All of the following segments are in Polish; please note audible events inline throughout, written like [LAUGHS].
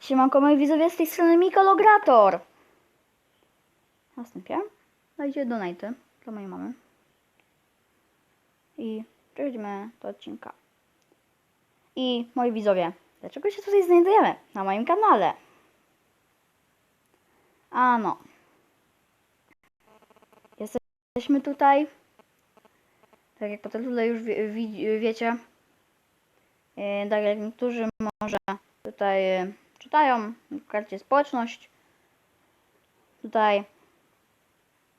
Siemanko moi widzowie z tej strony Mikologrator. Następnie dajcie donaty dla mojej mamy. I przechodzimy do odcinka. I moi widzowie, dlaczego się tutaj znajdujemy? Na moim kanale. Ano. Jesteśmy tutaj. Tak jak po tytule już wie, wie, wiecie. E, Tak jak niektórzy może tutaj e, czytają w karcie społeczność. Tutaj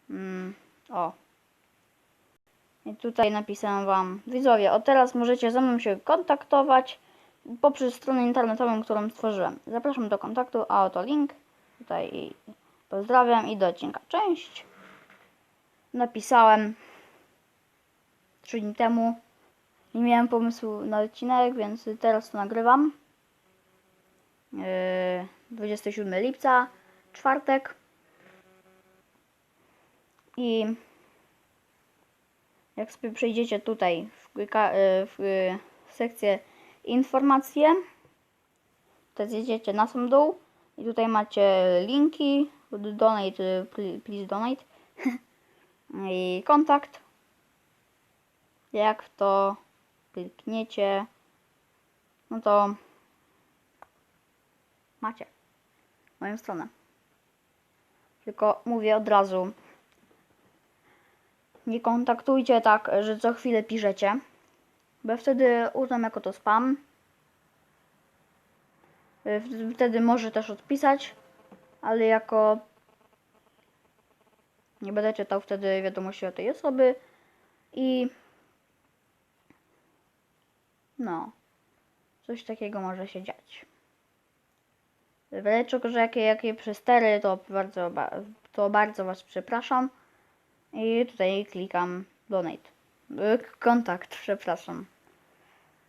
mm, o i tutaj napisałem wam widzowie, od teraz możecie ze mną się kontaktować poprzez stronę internetową, którą stworzyłem. Zapraszam do kontaktu, a oto link. Tutaj pozdrawiam i do odcinka. Część napisałem 3 dni temu. Nie miałem pomysłu na odcinek, więc teraz to nagrywam. Yy, 27 lipca, czwartek. I jak sobie przejdziecie tutaj w, yy, w yy, sekcję informacje, to zjedziecie na sam dół i tutaj macie linki, donate, yy, please donate [LAUGHS] i kontakt. Jak to klikniecie, no to macie moją stronę. Tylko mówię od razu, nie kontaktujcie tak, że co chwilę piszecie, bo wtedy uznam jako to spam. Wtedy może też odpisać, ale jako nie będę czytał wtedy wiadomości od tej osoby i no, coś takiego może się dziać. W razie że jakie, jakie przestery, to bardzo, ba- to bardzo Was przepraszam. I tutaj klikam donate. Y, Kontakt, przepraszam.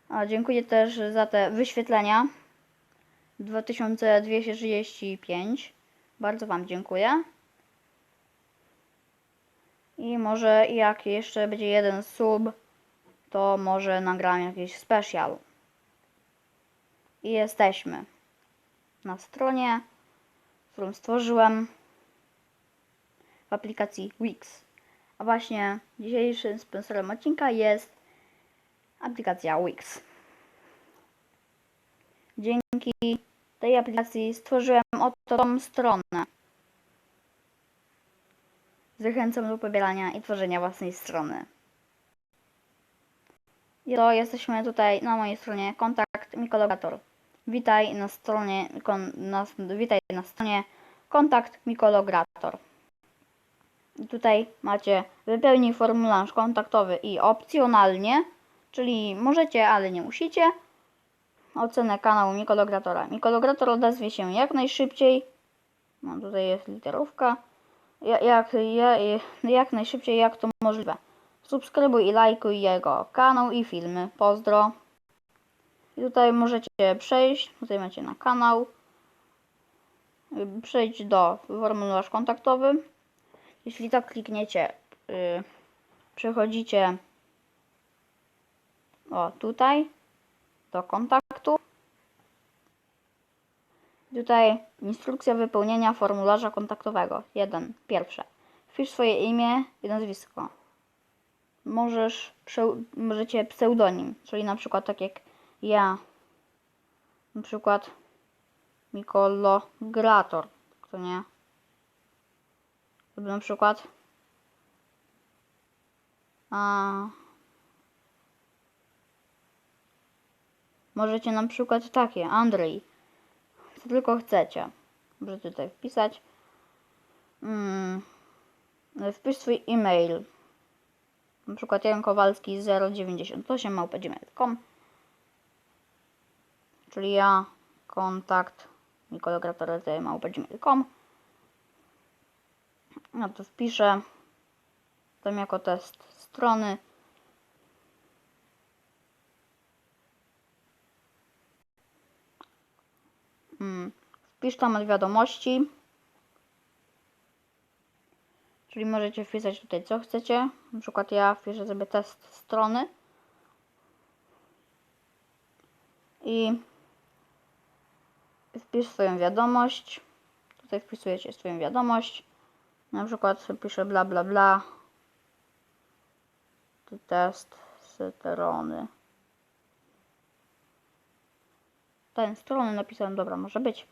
A dziękuję też za te wyświetlenia. 2235. Bardzo Wam dziękuję. I może jak jeszcze będzie jeden sub, to może nagram jakiś special. I jesteśmy na stronie, którą stworzyłem w aplikacji Wix. A właśnie dzisiejszym sponsorem odcinka jest aplikacja Wix. Dzięki tej aplikacji stworzyłem oto tą stronę. Zachęcam do pobierania i tworzenia własnej strony. I to jesteśmy tutaj na mojej stronie kontakt Mikologator. Witaj na stronie kon, na, witaj na stronie kontakt Mikologrator. Tutaj macie wypełnij formularz kontaktowy i opcjonalnie, czyli możecie, ale nie musicie, ocenę kanału Mikologratora. Mikologrator odezwie się jak najszybciej. No tutaj jest literówka. Ja- Jak, ja- jak najszybciej, jak to możliwe. Subskrybuj i lajkuj jego kanał i filmy. Pozdro. I tutaj możecie przejść, tutaj macie na kanał. Przejdź do formularz kontaktowy. Jeśli tak klikniecie, yy, przechodzicie o tutaj do kontaktu. Tutaj instrukcja wypełnienia formularza kontaktowego. 1. Pierwsze. Wpisz swoje imię i nazwisko. Możesz, możecie pseudonim, czyli na przykład tak jak ja. Na przykład Mikologrator. Kto nie? Lub na przykład a, możecie na przykład takie Andrzej co tylko chcecie możecie tutaj wpisać mm, wpisz swój e-mail na przykład Jan Kowalski 098 małpa.gmail.com czyli ja kontakt małpa.gmail.com no to wpiszę tam jako test strony. Mm, Wpisz tam wiadomości. Czyli możecie wpisać tutaj co chcecie. Na przykład ja wpiszę sobie test strony. I wpisz swoją wiadomość. Tutaj wpisujecie swoją wiadomość. Na przykład piszę bla bla bla. Test strony. Ten strony napisałem, dobra, może być.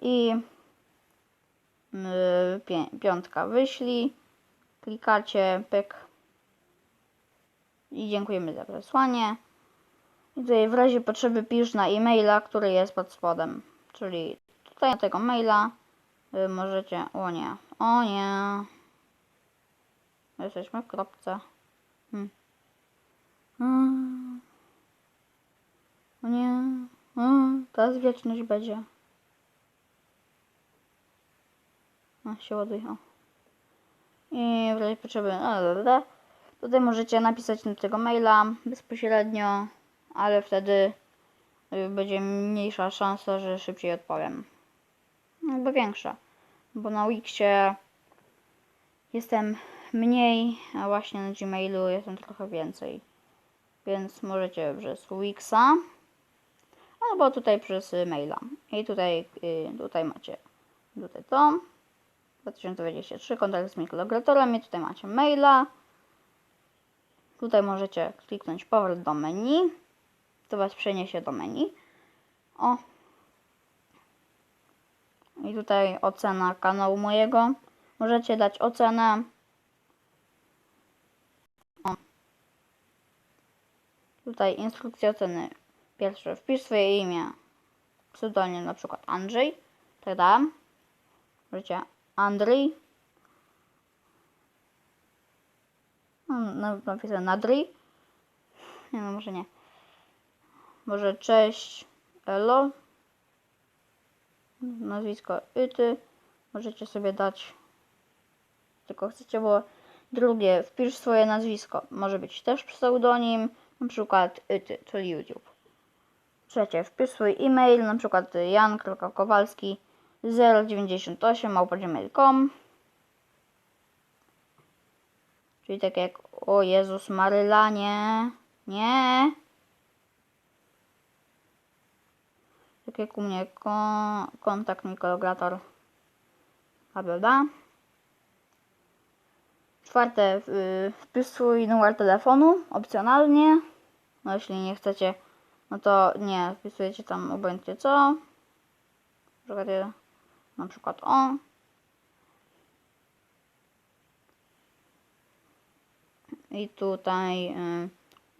I yy, piątka wyślij. Klikacie, pyk. I dziękujemy za przesłanie. I tutaj w razie potrzeby pisz na e-maila, który jest pod spodem. Czyli tutaj na tego maila y, możecie. O nie, o nie. Jesteśmy w kropce. Hmm. Mm. O nie. Mm. Teraz wieczność będzie. No, się ładuje. O. I w razie potrzeby. Tutaj możecie napisać na tego maila bezpośrednio, ale wtedy będzie mniejsza szansa, że szybciej odpowiem. Albo większa, bo na Wixie jestem mniej, a właśnie na Gmailu jestem trochę więcej. Więc możecie przez Wixa albo tutaj przez maila. I tutaj, y, tutaj macie tutaj to. 2023 kontakt z mikrologratorem i tutaj macie maila. Tutaj możecie kliknąć powrót do menu. To Was przeniesie do menu. O. I tutaj ocena kanału mojego. Możecie dać ocenę. O. Tutaj instrukcja oceny. Pierwsze, wpisz swoje imię. Pseudonim na przykład Andrzej. Tak dam. Możecie Andrzej. No, na- napisane Nadri. Nie no, może nie. Może cześć, Elo. Nazwisko Yty. Możecie sobie dać. Tylko chcecie, bo drugie, wpisz swoje nazwisko. Może być też pseudonim, na przykład Yty, czyli YouTube. Trzecie, wpisz swój e-mail, na przykład jan.kowalski 098 małpa.gmail.com Czyli tak jak o Jezus Maryla, nie, nie. Tak jak u mnie ko kontakt mikrologrator bla bla. Czwarte, y, wpisz swój numer telefonu opcjonalnie. No jeśli nie chcecie, no to nie, wpisujecie tam obojętnie co. Y, na przykład o. I tutaj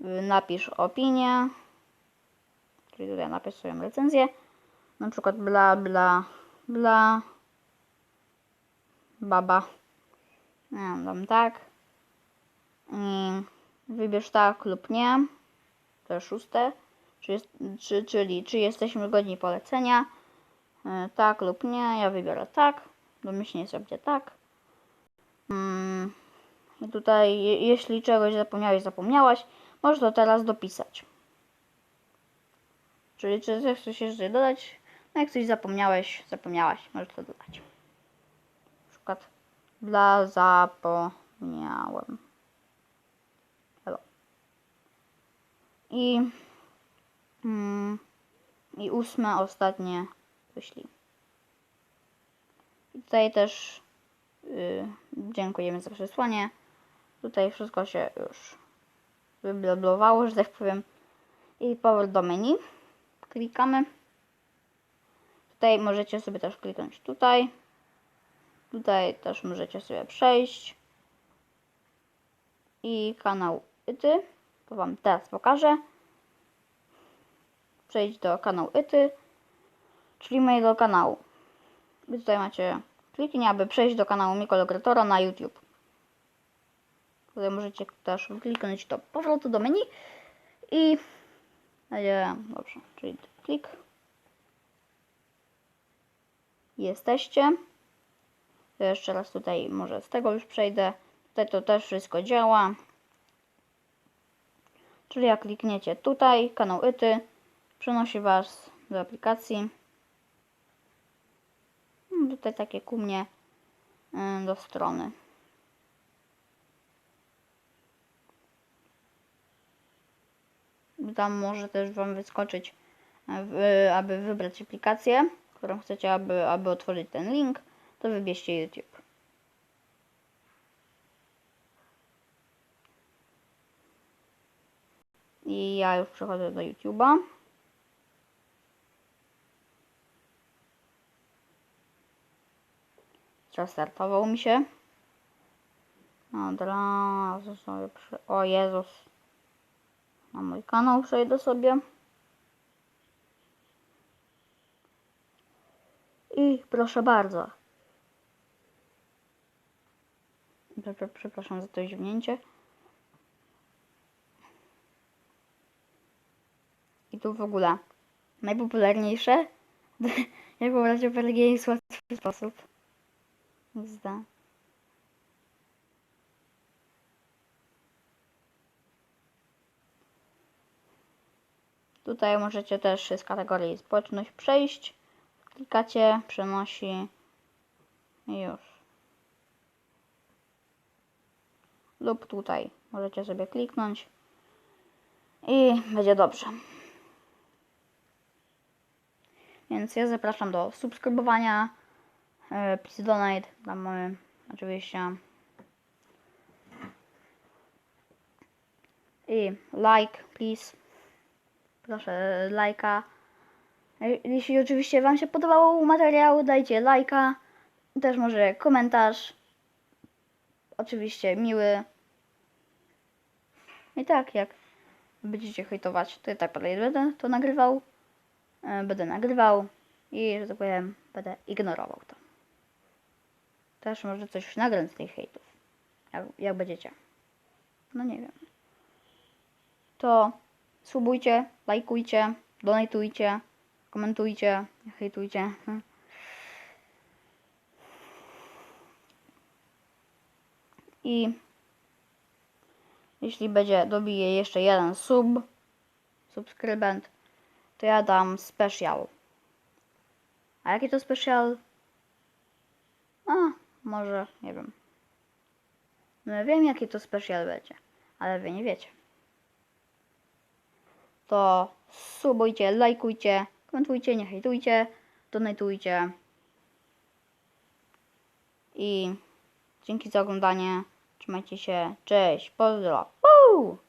y, y, napisz opinię. Czyli tutaj napisz recenzję. Na przykład bla bla bla baba. Nie wiem, dam tak. I wybierz tak lub nie. To jest szóste. Czy jest, czy, czyli czy jesteśmy godni polecenia. Y, tak lub nie. Ja wybiorę tak. Domyślnie sobie tak. Mm. I tutaj, je- jeśli czegoś zapomniałeś, zapomniałaś, możesz to teraz dopisać. Czyli czy chcesz jeszcze dodać? No jak coś zapomniałeś, zapomniałaś, możesz to dodać. Na przykład dla zapomniałem. Elo. I, mm, I ósme, ostatnie wyślij. I tutaj też y, dziękujemy za przesłanie. Tutaj wszystko się już wybloblowało, że tak powiem. I powrót do menu. Klikamy. Tutaj możecie sobie też kliknąć tutaj. Tutaj też możecie sobie przejść. I kanał Yty. To Wam teraz pokażę. Przejdź do kanału Yty. Czyli mojego kanału. I tutaj macie kliknij, aby przejść do kanału Mikologratora na YouTube. Tutaj możecie też kliknąć do powrotu do menu i dobrze, czyli klik. Jesteście. To jeszcze raz tutaj może z tego już przejdę. Tutaj to też wszystko działa. Czyli jak klikniecie tutaj, kanał Yty, przenosi Was do aplikacji. No, Tutaj takie ku mnie y, do strony. Tam może też Wam wyskoczyć, e, aby wybrać aplikację, którą chcecie, aby, aby otworzyć ten link, to wybierzcie YouTube. I ja już przechodzę do YouTube'a. Restartował mi się. Od razu sobie przy... O Jezus. Na mój kanał przejdę sobie. I proszę bardzo. Prze- prze- Przepraszam za to ziwnięcie. I tu w ogóle najpopularniejsze [LAUGHS] jak pobrać OPLG jest łatwy sposób. Zda. Tutaj możecie też z kategorii społeczność przejść. Klikacie, przenosi i już. Lub tutaj możecie sobie kliknąć i będzie dobrze. Więc ja zapraszam do subskrybowania. E, Please donate. Tam mamy oczywiście. I like, please. Proszę lajka. Jeśli oczywiście Wam się podobał materiał, dajcie lajka. Też może komentarz. Oczywiście miły. I tak, jak będziecie hejtować, to ja tak dalej będę to nagrywał. E, Będę nagrywał i, że tak powiem, będę ignorował to. Też może coś nagram z tych hejtów. Jak, jak będziecie. No nie wiem. To subujcie, lajkujcie, donatujcie, komentujcie, hejtujcie. I jeśli będzie dobije jeszcze jeden sub, subskrybent, to ja dam special. A jaki to special? A, może, nie wiem. No ja wiem jaki to special będzie, ale wy nie wiecie. To subujcie, lajkujcie, komentujcie, nie hejtujcie, donatujcie. I dzięki za oglądanie. Trzymajcie się. Cześć. Pozdro.